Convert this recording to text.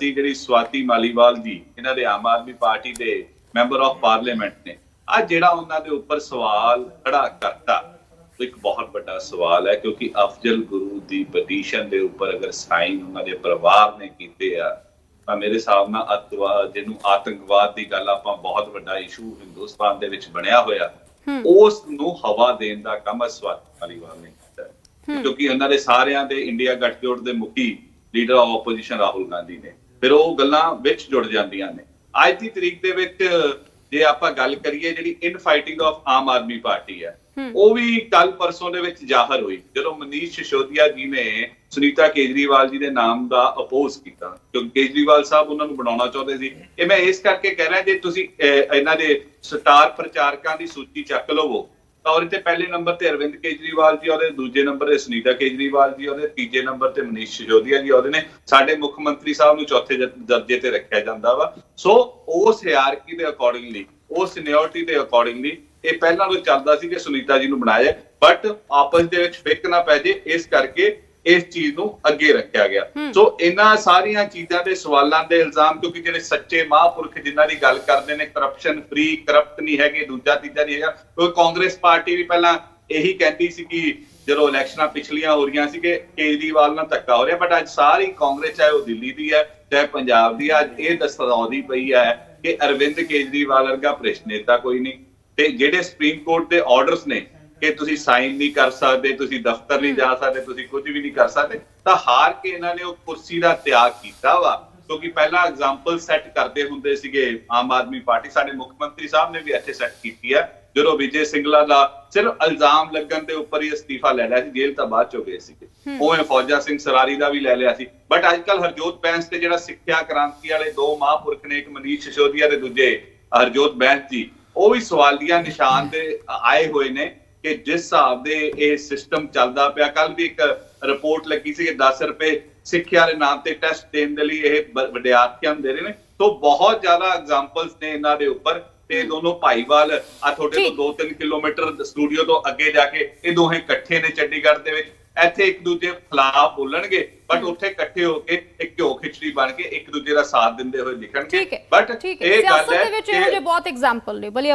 ਸੀ ਜਿਹੜੀ ਸਵਾਤੀ ਮਾਲੀਵਾਲ ਜੀ ਇਹਨਾਂ ਦੇ ਆਮ ਆਦਮੀ ਪਾਰਟੀ ਦੇ ਮੈਂਬਰ ਆਫ ਪਾਰਲੀਮੈਂਟ ਨੇ ਆ ਜਿਹੜਾ ਉਹਨਾਂ ਦੇ ਉੱਪਰ ਸਵਾਲ ਖੜਾ ਕਰਤਾ ਉਹ ਇੱਕ ਬਹੁਤ ਵੱਡਾ ਸਵਾਲ ਹੈ ਕਿਉਂਕਿ ਅਫਜ਼ਲ ਗੁਰੂ ਦੀ ਪਟੀਸ਼ਨ ਦੇ ਉੱਪਰ ਅਗਰ ਸਾਈਨ ਉਹਨਾਂ ਦੇ ਪਰਿਵਾਰ ਨੇ ਕੀਤੇ ਆ ਤਾਂ ਮੇਰੇ ਹਿਸਾਬ ਨਾਲ ਅੱਤਵਾਦ ਜਿਹਨੂੰ ਆਤੰਕਵਾਦ ਦੀ ਗੱਲ ਆਪਾਂ ਬਹੁਤ ਵੱਡਾ ਇਸ਼ੂ ਹਿੰਦੁਸਤਾਨ ਦੇ ਵਿੱਚ ਬਣਿਆ ਹੋਇਆ ਉਸ ਨੂੰ ਹਵਾ ਦੇਣ ਦਾ ਕੰਮ ਸਵਾਤੀ ਮਾਲੀਵਾਲ ਨੇ ਕੀਤਾ। ਕਿਉਂਕਿ ਉਹਨਾਂ ਦੇ ਸਾਰਿਆਂ ਦੇ ਇੰਡੀਆ ਗੱਠਜੋੜ ਦੇ ਮੁਖੀ leader of opposition Rahul Gandhi ਨੇ। ਫਿਰ ਉਹ ਗੱਲਾਂ ਵਿੱਚ ਜੁੜ ਜਾਂਦੀਆਂ ਨੇ। ਅੱਜ ਦੀ ਤਰੀਕ ਦੇ ਵਿੱਚ ਜੇ ਆਪਾਂ ਗੱਲ ਕਰੀਏ ਜਿਹੜੀ infighting of Aam Aadmi Party ਹੈ ਉਹ ਵੀ ਕੱਲ ਪਰਸੋਂ ਦੇ ਵਿੱਚ ਜ਼ਾਹਰ ਹੋਈ ਜਦੋਂ ਮਨੀਸ਼ ਸਿਸੋਦੀਆ ਜੀ ਨੇ ਸੁਨੀਤਾ ਕੇਜਰੀਵਾਲ ਜੀ ਦੇ ਨਾਮ ਦਾ ਅਪੋਜ਼ ਕੀਤਾ। ਕਿਉਂਕਿ ਕੇਜਰੀਵਾਲ ਸਾਹਿਬ ਉਹਨਾਂ ਨੂੰ ਬਣਾਉਣਾ ਚਾਹੁੰਦੇ ਸੀ। ਇਹ ਮੈਂ ਇਸ ਕਰਕੇ ਕਹਿ ਰਿਹਾ ਜੇ ਤੁਸੀਂ ਇਹਨਾਂ ਦੇ ਸਟਾਰ ਪ੍ਰਚਾਰਕਾਂ ਦੀ ਸੂਚੀ ਚੱਕ ਲਵੋ ਤਾਂ ਤੇ ਪਹਿਲੇ ਨੰਬਰ ਤੇ ਅਰਵਿੰਦ ਕੇਜਰੀਵਾਲ ਜੀ, ਉਹਦੇ ਦੂਜੇ ਨੰਬਰ ਤੇ ਸੁਨੀਤਾ ਕੇਜਰੀਵਾਲ ਜੀ, ਉਹਦੇ ਤੀਜੇ ਨੰਬਰ ਤੇ ਮਨੀਸ਼ ਸਿਸੋਦੀਆ ਜੀ, ਉਹਦੇ ਨੇ ਸਾਡੇ ਮੁੱਖ ਮੰਤਰੀ ਸਾਹਿਬ ਨੂੰ ਚੌਥੇ ਦਰਜੇ ਤੇ ਰੱਖਿਆ ਜਾਂਦਾ ਵਾ। ਸੋ ਉਸ ਹਿਆਰਕੀ ਦੇ ਅਕੋਰਡਿੰਗਲੀ ਉਸ ਸੀਨੀਅਰਟੀ ਦੇ ਅਕੋਰਡਿੰਗਲੀ ਇਹ ਪਹਿਲਾਂ ਤੋਂ ਚੱਲਦਾ ਸੀ ਕਿ ਸੁਨੀਤਾ ਜੀ ਨੂੰ ਬਣਾਇਆ। ਬਟ ਆਪਸ ਦੇ ਵਿੱਚ ਫਿੱਕ ਨਾ ਪੈ ਜੇ, ਇਸ ਕਰਕੇ ਇਸ ਚੀਜ਼ ਨੂੰ ਅੱਗੇ ਰੱਖਿਆ ਗਿਆ। ਸੋ ਇਹਨਾਂ ਸਾਰੀਆਂ ਚੀਜ਼ਾਂ ਦੇ ਸਵਾਲਾਂ ਦੇ ਇਲਜ਼ਾਮ ਕਿਉਂਕਿ ਜਿਹੜੇ ਸੱਚੇ ਮਹਾਂਪੁਰਖ ਜਿਨ੍ਹਾਂ ਦੀ ਗੱਲ ਕਰਦੇ ਨੇ ਕਰਪਸ਼ਨ ਫ੍ਰੀ ਕਰਪਟ ਨਹੀਂ ਹੈਗੇ ਦੂਜਾ ਤੀਜਾ ਨਹੀਂ ਹੈਗਾ ਕਿਉਂਕਿ ਕਾਂਗਰਸ ਪਾਰਟੀ ਵੀ ਪਹਿਲਾਂ ਇਹੀ ਕਹਿੰਦੀ ਸੀ ਕਿ ਜਦੋਂ ਇਲੈਕਸ਼ਨਾਂ ਪਿਛਲੀਆਂ ਹੋ ਰਹੀਆਂ ਸੀ ਕਿ ਕੇਜਰੀਵਾਲ ਨਾਲ ਧੱਕਾ ਹੋ ਰਿਹਾ ਬਟ ਅੱਜ ਸਾਰੀ ਕਾਂਗਰਸ ਚਾਹੇ ਉਹ ਦਿੱਲੀ ਦੀ ਹੈ ਚਾਹੇ ਪੰਜਾਬ ਦੀ ਹੈ, ਅੱਜ ਇਹ ਦਸਤਾਉਦੀ ਪਈ ਹੈ ਕਿ ਅਰਵਿੰਦ ਕੇਜਰੀਵਾਲ ਵਰਗਾ ਭ੍ਰਿਸ਼ਟ ਨੇਤਾ ਕੋਈ ਨਹੀਂ। ਤੇ ਜਿਹੜੇ ਸੁਪਰੀਮ ਕੋਰਟ ਦੇ ਆਰਡਰਸ ਨੇ ਕਿ ਤੁਸੀਂ ਸਾਈਨ ਨਹੀਂ ਕਰ ਸਕਦੇ ਤੁਸੀਂ ਦਫ਼ਤਰ ਨਹੀਂ ਜਾ ਸਕਦੇ ਤੁਸੀਂ ਕੁਝ ਵੀ ਨਹੀਂ ਕਰ ਸਕਦੇ ਤਾਂ ਹਾਰ ਕੇ ਇਹਨਾਂ ਨੇ ਉਹ ਕੁਰਸੀ ਦਾ ਤਿਆਗ ਕੀਤਾ ਵਾ। ਕਿਉਂਕਿ ਪਹਿਲਾਂ ਐਗਜ਼ਾਮਪਲ ਸੈੱਟ ਕਰਦੇ ਹੁੰਦੇ ਸੀਗੇ ਆਮ ਆਦਮੀ ਪਾਰਟੀ ਸਾਡੇ ਮੁੱਖ ਮੰਤਰੀ ਸਾਹਿਬ ਨੇ ਵੀ ਇੱਥੇ ਸੈੱਟ ਕੀਤੀ ਹੈ ਜਦੋਂ ਵਿਜੇ ਸਿੰਗਲਾ ਦਾ ਸਿਰਫ ਇਲਜ਼ਾਮ ਲੱਗਣ ਦੇ ਉੱਪਰ ਹੀ ਅਸਤੀਫਾ ਲੈ ਲਿਆ ਸੀ ਜੇਲ੍ਹ ਤਾਂ ਬਾਅਦ ਚੋਂ ਗਏ ਸੀਗੇ। ਉਵੇਂ ਫੌਜਾ ਸਿੰਘ ਸਰਾਰੀ ਦਾ ਵੀ ਲੈ ਲਿਆ ਸੀ। ਬਟ ਅੱਜ ਕੱਲ ਹਰਜੋਤ ਬੈਂਸ ਤੇ ਜਿਹੜਾ ਸਿੱਖਿਆ ਕ੍ਰਾਂਤੀ ਵਾਲੇ ਦੋ ਮਹਾਂਪੁਰਖ ਨੇ ਇੱਕ ਮਨੀਸ਼ ਸਿਸੋਦੀਆ ਤੇ ਦੂਜੇ ਹਰਜੋਤ ਬੈਂਸ ਜੀ ਉਹ ਵੀ ਸਵਾਲੀਆ ਨਿਸ਼ਾਨ ਤੇ ਆਏ ਹੋਏ ਨੇ। ਕਿ ਜਿਸ ਹਿਸਾਬ ਦੇ ਇਹ ਸਿਸਟਮ ਚੱਲਦਾ ਪਿਆ ਕੱਲ ਵੀ ਇੱਕ ਰਿਪੋਰਟ ਲੱਗੀ ਸੀ ਕਿ 10 ਰੁਪਏ ਸਿੱਖਿਆ ਦੇ ਨਾਮ ਤੇ ਟੈਸਟ ਦੇਣ ਦੇ ਲਈ ਇਹ ਵਿਦਿਆਰਥੀਆਂ ਨੂੰ ਦੇ ਰਹੇ ਨੇ। ਤੋਂ ਬਹੁਤ ਜ਼ਿਆਦਾ ਐਗਜ਼ਾਮਪਲਸ ਨੇ ਇਹਨਾਂ ਦੇ ਉੱਪਰ ਤੇ ਦੋਨੋਂ ਭਾਈਵਾਲ ਆ ਤੁਹਾਡੇ। ਤੋਂ 2-3 ਕਿਲੋਮੀਟਰ ਸਟੂਡੀਓ ਤੋਂ ਅੱਗੇ ਜਾ ਕੇ ਇਹ ਦੋਹੇ ਇਕੱਠੇ ਨੇ ਚੰਡੀਗੜ੍ਹ ਦੇ ਵਿੱਚ। ਇੱਥੇ ਇੱਕ ਦੂਜੇ ਖਿਲਾਫ ਬੋਲਣਗੇ ਬਟ ਉੱਥੇ ਇਕੱਠੇ ਹੋ ਕੇ ਇੱਕ ਘਿਓ ਖਿਚੜੀ ਬਣ ਕੇ ਇੱਕ ਦੂਜੇ ਦਾ ਸਾਥ ਦਿੰਦੇ ਹੋਏ ਲਿਖਣਗੇ। ਬਟ ਇਹ ਗੱਲ ਸਿਆਸਤ ਹੈ ਦੇ ਵਿੱਚ ਇਹੋ ਜਿਹੇ ਕਿ ਬਹੁਤ ਐਗਜ਼ਾਮਪਲ ਨੇ। ਬਲੀ